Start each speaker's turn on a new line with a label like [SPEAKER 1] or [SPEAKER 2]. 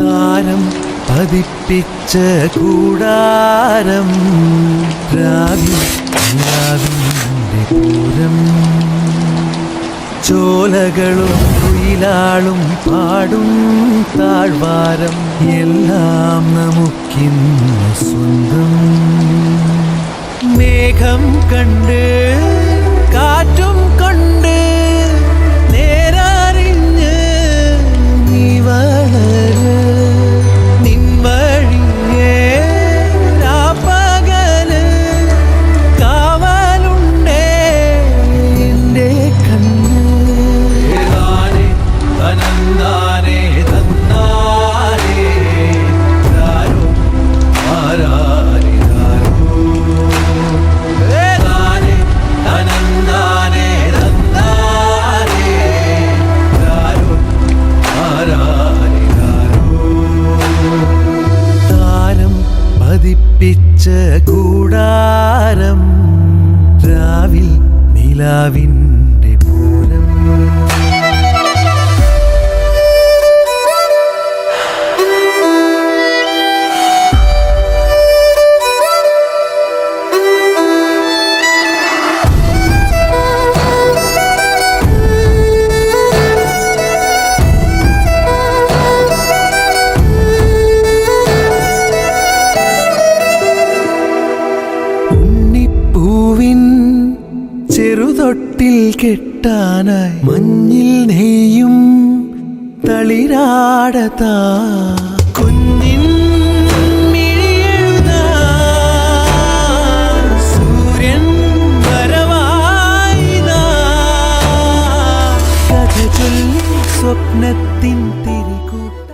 [SPEAKER 1] താരം പതിപ്പിച്ച കൂടാരം രാവി രാവിന്റെ പൂരം. ചോലകളും കുയിലാളും പാടും താഴ്വാരം. എല്ലാം നമുക്കിന്ന് സ്വന്തം. മേഘം കണ്ട് പതിപ്പിച്ച കൂടാരം രാവിൽ നിലാവിന്റെ ഉണ്ണിപ്പൂവിൻ ചെറുതൊട്ടിൽ കെട്ടാനായി മഞ്ഞിൽ നെയ്യും തളിരാടതാ. കുഞ്ഞിൻ സ്വപ്നത്തിൻ സൂര്യൻ